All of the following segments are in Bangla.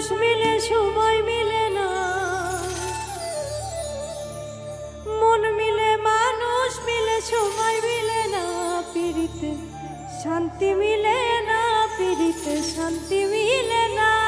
মানুষ মিলে, সময় মিলে না। মন মিলে, মানুষ মিলে, সময় মিলে না। পিড়িতে শান্তি মিলে না, পিড়িতে শান্তি মিলে না।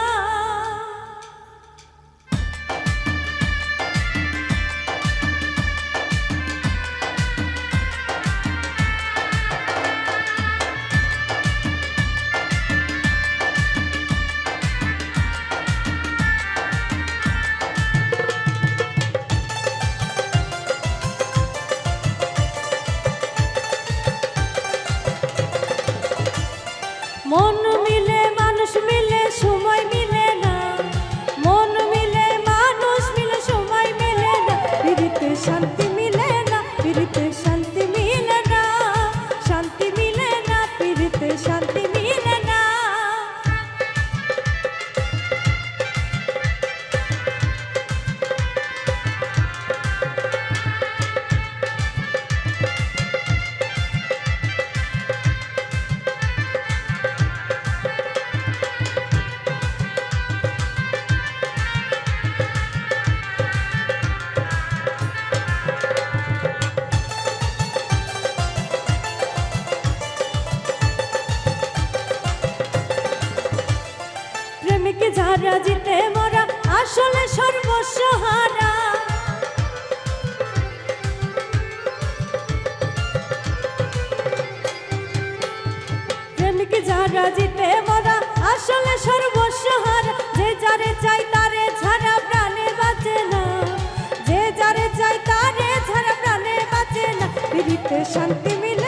প্রেমিকে যারা জিতে মরা আসলে সর্বস্ব হারা প্রেমিকে যারা জিতে মরা আসলে সর্বস্ব হারা যে যারে চাই তারে ছাড়া প্রাণে বাঁচে না। যে যারে চাই তারে ছাড়া প্রাণে বাঁচে না। শান্তি মিলে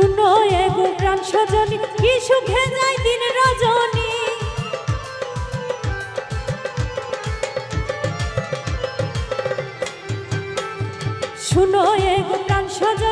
শুনো এগো প্রাণ সজনী কি সুখে যায় দিন রজনী। শুনো এগো প্রাণ সজনী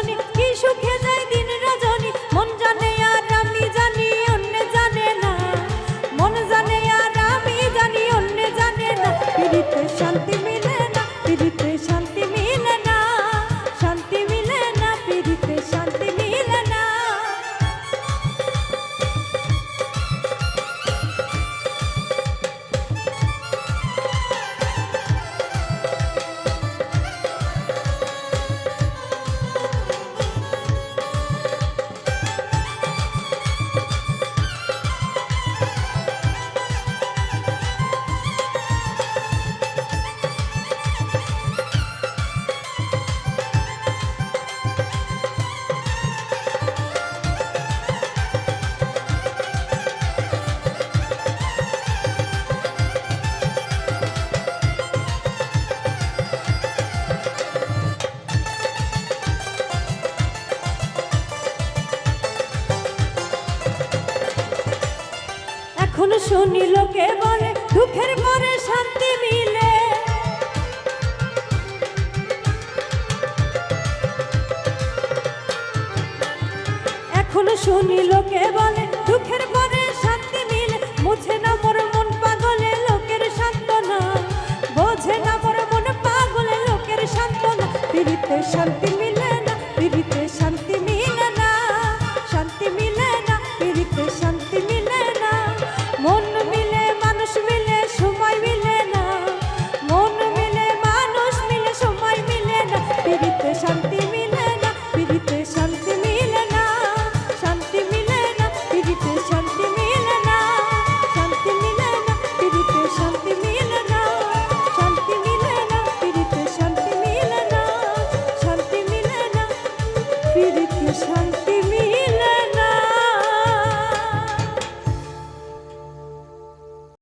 এখন শুনি লোকে বলে দুঃখের পরে শান্তি মিলে। এখন শুনি